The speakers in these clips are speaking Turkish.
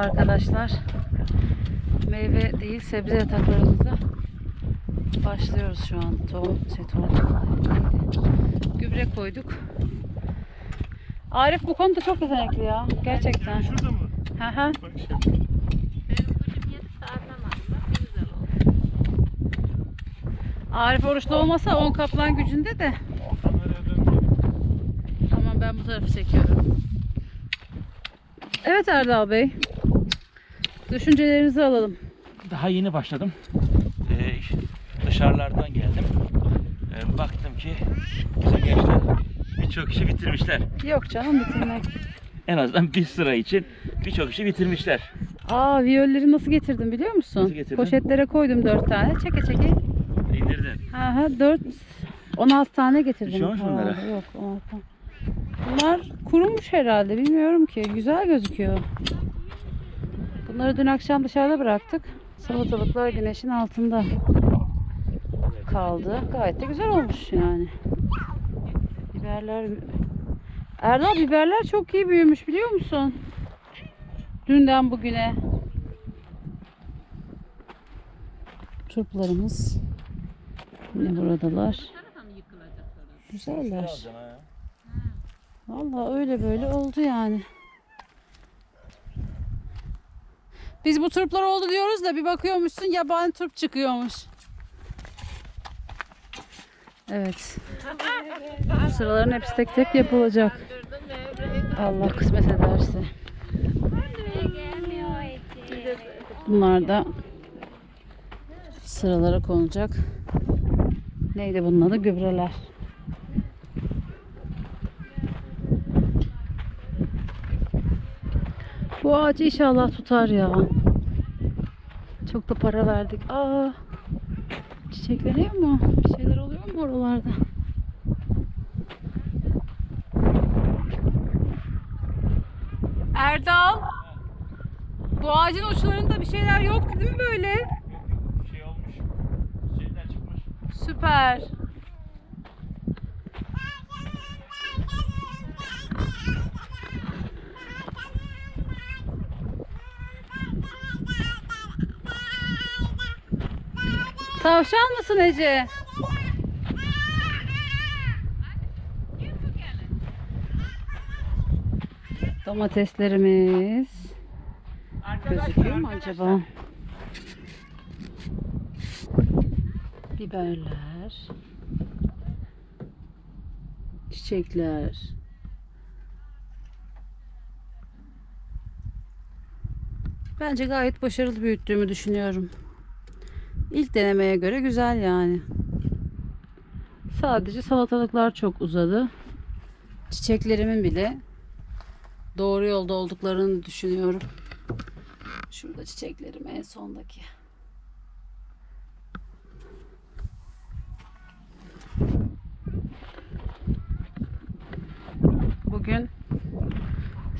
Arkadaşlar. Meyve değil sebze yataklarımıza başlıyoruz şu an. Tohum, şey, tohum. Gübre koyduk. Arif bu konuda çok yetenekli ya. Gerçekten. Şurada mı? Hı hı. Bak. Arif oruçlu olmasa 10 kaplan gücünde de. Tamam ben bu tarafı çekiyorum. Evet Erdal Bey. Düşüncelerinizi alalım. Daha yeni başladım. Ee, dışarılardan geldim. Ee, baktım ki bizim gençler birçok işi bitirmişler. Yok canım bitirmek. En azından bir sıra için birçok işi bitirmişler. Aa viyolleri nasıl getirdim biliyor musun? Nasıl getirdin? Poşetlere koydum 4 tane. Çeke çeke. İndirdin. Ha ha 4 16 tane getirdim. Bir şey olmuş bunlara? Yok 16 tane. Bunlar kurumuş herhalde bilmiyorum ki. Güzel gözüküyor. Bunları dün akşam dışarıda bıraktık. Salatalıklar güneşin altında kaldı. Gayet de güzel olmuş yani. Biberler Erdal biberler çok iyi büyümüş biliyor musun? Dünden bugüne. Turplarımız yine buradalar. Güzeller. Vallahi öyle böyle oldu yani. Biz bu turplar oldu diyoruz da bir bakıyormuşsun yabani turp çıkıyormuş. Evet. Bu sıraların hepsi tek tek yapılacak. Allah kısmet ederse. Bunlar da sıralara konacak. Neydi bunun adı? Gübreler. Bu ağaç inşallah tutar ya. Çok da para verdik. Aa, çiçekleniyor mu? Bir şeyler oluyor mu oralarda? Erdal. Bu ağacın uçlarında bir şeyler yoktu değil mi böyle? Şey olmuş. Şeyler çıkmış. Süper. Tavşan mısın Ece? Domateslerimiz gözüküyor mu acaba? Biberler. Çiçekler. Bence gayet başarılı büyüttüğümü düşünüyorum. İlk denemeye göre güzel yani. Sadece salatalıklar çok uzadı. Çiçeklerimin bile doğru yolda olduklarını düşünüyorum. Şurada çiçeklerim en sondaki. Bugün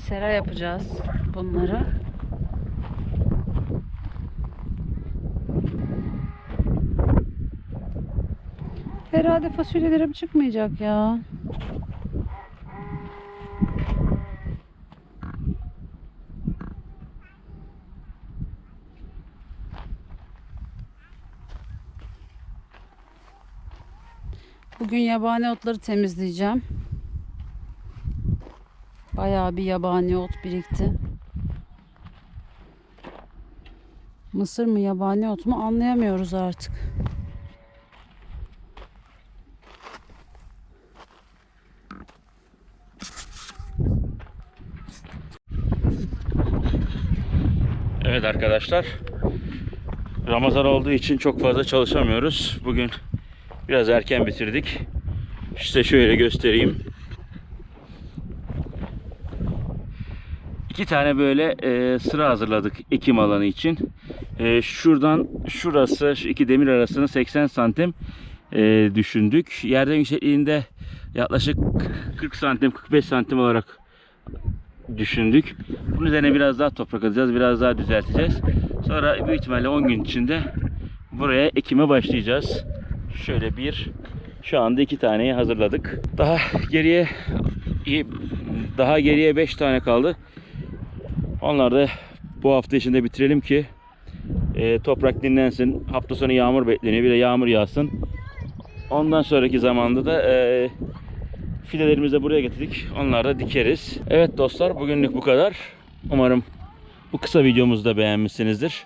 sera yapacağız bunları. Herhalde fasulyelerim çıkmayacak ya. Bugün yabani otları temizleyeceğim. Bayağı bir yabani ot birikti. Mısır mı yabani ot mu anlayamıyoruz artık. Evet arkadaşlar. Ramazan olduğu için çok fazla çalışamıyoruz. Bugün biraz erken bitirdik. İşte şöyle göstereyim. İki tane böyle e, sıra hazırladık ekim alanı için. E, şuradan şurası şu iki demir arasını 80 santim e, düşündük. Yerden yüksekliğinde yaklaşık 40 santim 45 santim olarak düşündük. Bunun üzerine biraz daha toprak atacağız. Biraz daha düzelteceğiz. Sonra büyük ihtimalle 10 gün içinde buraya ekime başlayacağız. Şöyle bir şu anda iki taneyi hazırladık. Daha geriye daha geriye 5 tane kaldı. Onlar da bu hafta içinde bitirelim ki e, toprak dinlensin. Hafta sonu yağmur bekleniyor. Bir de yağmur yağsın. Ondan sonraki zamanda da e, fidelerimizi de buraya getirdik. Onları da dikeriz. Evet dostlar bugünlük bu kadar. Umarım bu kısa videomuzu da beğenmişsinizdir.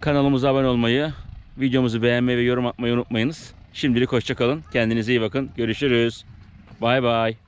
Kanalımıza abone olmayı, videomuzu beğenmeyi ve yorum atmayı unutmayınız. Şimdilik hoşçakalın. Kendinize iyi bakın. Görüşürüz. Bay bay.